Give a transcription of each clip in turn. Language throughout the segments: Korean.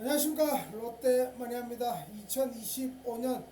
안녕하십니까 롯데 마니아입니다. 2025년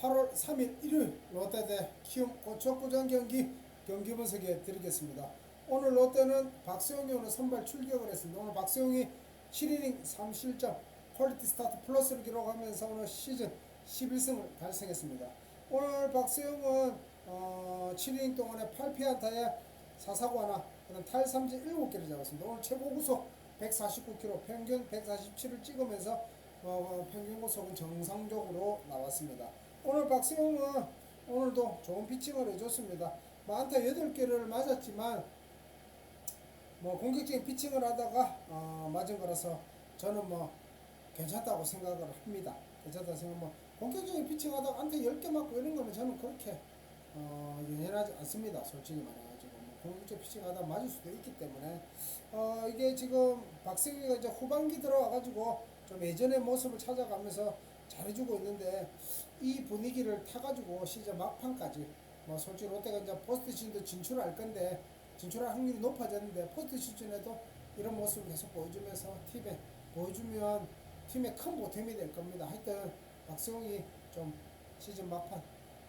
8월 3일 일요일 롯데 대 키움 고척구장 경기 경기 분석해 드리겠습니다. 오늘 롯데는 박세웅이 오늘 선발 출격을 했습니다. 오늘 박세웅이 7이닝 3실점 퀄리티 스타트 플러스를 기록하면서 오늘 시즌 11승을 달성했습니다. 오늘 박세웅은 어, 7이닝 동안에 8피안타에 4사구 하나 그다음 탈삼진 7개를 잡았습니다. 오늘 최고 구속 149km 평균 147을 찍으면서 어, 평균 구속은 정상적으로 나왔습니다. 오늘 박세웅은 오늘도 좋은 피칭을 해줬습니다. 뭐 안타 8개를 맞았지만 뭐 공격적인 피칭을 하다가 어, 맞은 거라서 저는 뭐 괜찮다고 생각을 합니다. 괜찮다고 생각 뭐 공격적인 피칭 하다가 안타 10개 맞고 이런 거는 저는 그렇게 어, 연연하지 않습니다. 솔직히 말해가지 고뭐 공격적 피칭 하다 맞을 수도 있기 때문에 어, 이게 지금 박세기가 이제 후반기 들어와가지고 좀 예전의 모습을 찾아가면서 잘해주고 있는데 이 분위기를 타가지고 시즌 막판까지 뭐 솔직히 롯데가 이제 포스트 시즌도 진출할 건데 진출할 확률이 높아졌는데 포스트 시즌에도 이런 모습을 계속 보여주면서 팀에 보여주면 팀의 큰 보탬이 될 겁니다. 하여튼 박세웅이 좀 시즌 막판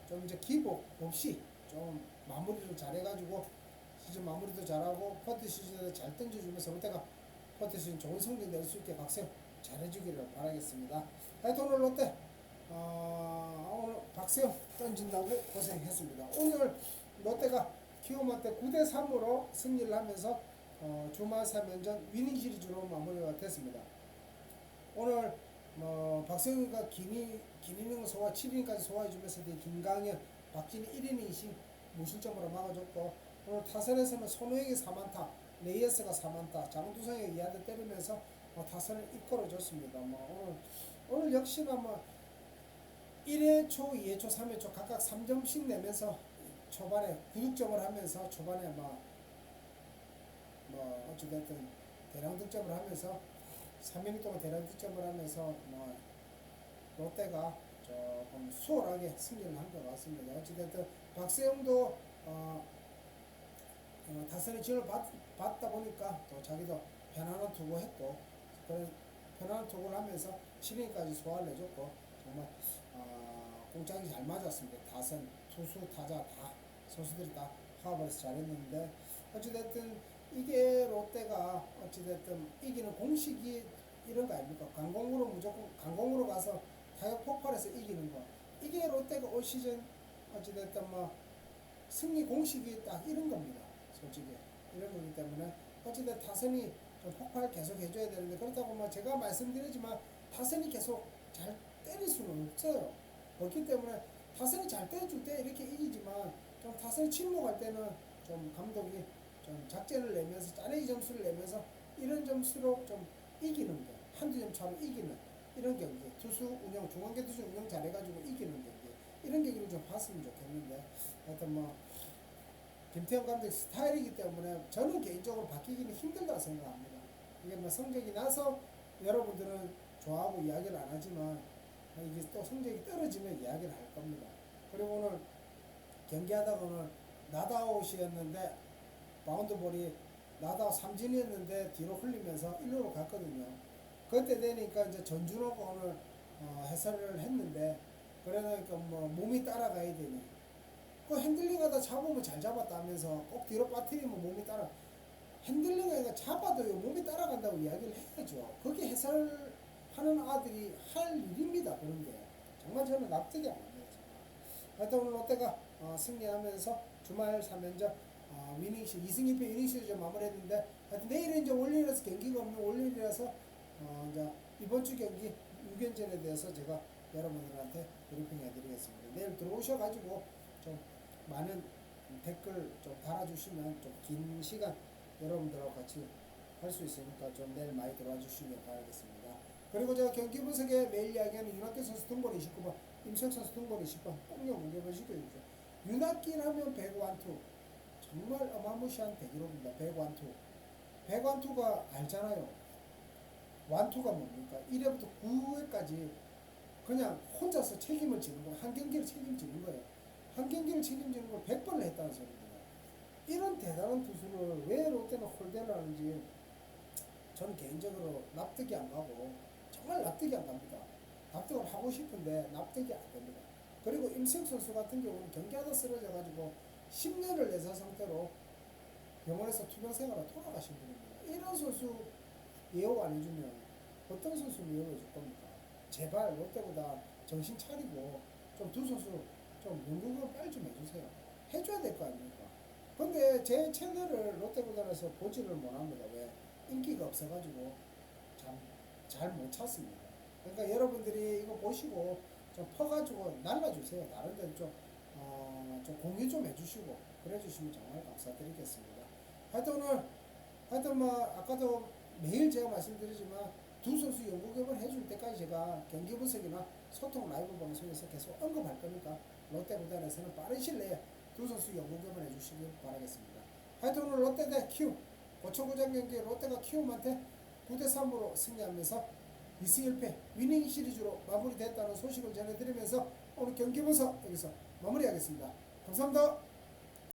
좀 이제 기복 없이 좀 마무리를 잘해가지고 시즌 마무리도 잘하고 퍼트 시즌에 잘 던져주면서 롯데가 퍼트 시즌 좋은 성적 낼 수 있게 박세웅 잘해주기를 바라겠습니다. 하여튼 오늘 롯데 어, 오늘 박세웅 던진다고 고생했습니다. 오늘 롯데가 키움한테 9대 3으로 승리를 하면서 어, 주말 3연전 위닝 시리즈로 마무리가 됐습니다. 오늘 뭐 박세웅이가 기니 기니닝 소화 7이닝까지 소화해주면서 김강현, 박진희 1이닝씩 무실점으로 막아줬고 오늘 타선에서는 손호에게 4만타, 레이에스가 4만타, 장두성에게 2안타 때리면서 어, 타선을 이끌어줬습니다. 뭐 오늘 오늘 역시나 뭐 1회 초, 2회 초, 3회 초 각각 3점씩 내면서 초반에 9득점을 하면서 초반에 뭐, 뭐 어찌됐든 대량 득점을 하면서 3이닝 동안 대량 득점을 하면서 뭐 롯데가 조금 수월하게 승리를 한 것 같습니다. 어찌됐든 박세웅도 어, 어, 타선의 지원을 받, 받다 보니까 또 자기도 편안한 투구 했고 편안한 투구를 하면서 7이닝까지 소화를 해줬고 정말 어, 공짝이 잘 맞았습니다. 타선, 투수, 타자 다 선수들이 다 화합해서 잘했는데 어찌됐든 이게 롯데가 어찌됐든 이기는 공식이 이런 거 아닙니까? 강공으로 무조건 강공으로 가서 타격 폭발해서 이기는 거. 이게 롯데가 올 시즌 어찌됐든 뭐 승리 공식이 딱 이런 겁니다. 솔직히 이런 거기 때문에 어찌됐든 타선이 좀 폭발 계속 해줘야 되는데 그렇다고 뭐 제가 말씀드리지만 타선이 계속 잘 때릴 수는 없어요. 그렇기 때문에 타선이 잘 때려줄 때 이렇게 이기지만 좀 타선이 침묵할 때는 좀 감독이 좀 작전을 내면서 짜내기 점수를 내면서 이런 점수로 좀 이기는 거 한두 점 차로 이기는 이런 경기 투수 운영 중앙계 투수 운영 잘해가지고 이기는 경기 이런 경기를 좀 봤으면 좋겠는데 하여튼 뭐 김태형 감독 스타일이기 때문에 저는 개인적으로 바뀌기는 힘들다고 생각합니다. 이게 뭐 성적이 나서 여러분들은 좋아하고 이야기를 안 하지만 이게 또 성적이 떨어지면 이야기를 할 겁니다. 그리고 오늘 경기하다가 오늘 나다웃이었는데 바운드볼이 나다 삼진이었는데 뒤로 흘리면서 1루로 갔거든요. 그때 되니까 이제 전준호가 오늘 어, 해설을 했는데 그러니까 뭐 몸이 따라가야 되니 그 핸들링하다 잡으면 잘 잡았다면서 꼭 뒤로 빠뜨리면 몸이 따라 핸들링하니까 잡아도요 몸이 따라간다고 이야기를 해야죠. 그게 해설하는 아들이 할 일입니다. 그런 게 정말 저는 납득이 안 됩니다. 하여튼 오늘 롯데가 어, 승리하면서 주말 3연전 어, 위닝시 2승 2패 위닝시를 좀 마무리했는데 하여튼 내일은 이제 월요일이라서 경기가 없는 월요일이라서 어, 이제 이번 주 경기 6연전에 대해서 제가 여러분들한테 브리핑 해드리겠습니다. 내일 들어오셔가지고 좀 많은 댓글 좀 달아주시면 좀 긴 시간 여러분들하고 같이 할 수 있으니까 좀 내일 많이 들어와 주시면 바라겠습니다. 그리고 제가 경기 분석에 매일 이야기하는 윤학기 선수 등번호 29번, 임석 선수 등번호 20번 꼭요 공개만 시켜주세요. 윤학기라면 백완투 정말 어마무시한 대기록입니다. 백완투. 백완투가 알잖아요. 완투가 뭡니까? 1회부터 9회까지 그냥 혼자서 책임을 지는 거, 한 경기를 책임지는 거예요. 한 경기를 책임지는 걸 100번을 했다는 소리입니다. 이런 대단한 투수를 왜 롯데는 홀대를 하는지 저는 개인적으로 납득이 안 가고 정말 납득이 안 갑니다. 납득을 하고 싶은데 납득이 안 됩니다. 그리고 임석 선수 같은 경우는 경기하다 쓰러져 가지고 10년을 내사 상태로 병원에서 투병 생활을 돌아가신 분입니다. 이런 선수 예우 안 해주면 어떤 선수 예우해 줄 겁니까? 제발 롯데보다 정신 차리고 좀 두 선수 좀 연구를 빨리 좀 해주세요. 해줘야 될 거 아닙니까? 근데 제 채널을 롯데구단에서 보지를 못합니다. 왜? 인기가 없어가지고 참잘못 찾습니다. 그러니까 여러분들이 이거 보시고 좀 퍼가지고 날라주세요. 다른 데는 좀, 어, 좀 공유 좀 해주시고 그래 주시면 정말 감사드리겠습니다. 하여튼 오늘 하여튼 뭐 아까도 매일 제가 말씀드리지만 두 선수 연구경을 해줄 때까지 제가 경기 분석이나 소통 라이브 방송에서 계속 언급할 거니까 롯데 구단에서는 빠른 시일 내에 두 선수 연구경을 해주시길 바라겠습니다. 하여튼 오늘 롯데 대 키움 고척구장 경기 롯데가 키움한테 9대 3으로 승리하면서 2승 1패 위닝 시리즈로 마무리됐다는 소식을 전해드리면서 오늘 경기 분석 여기서 마무리하겠습니다. 감사합니다.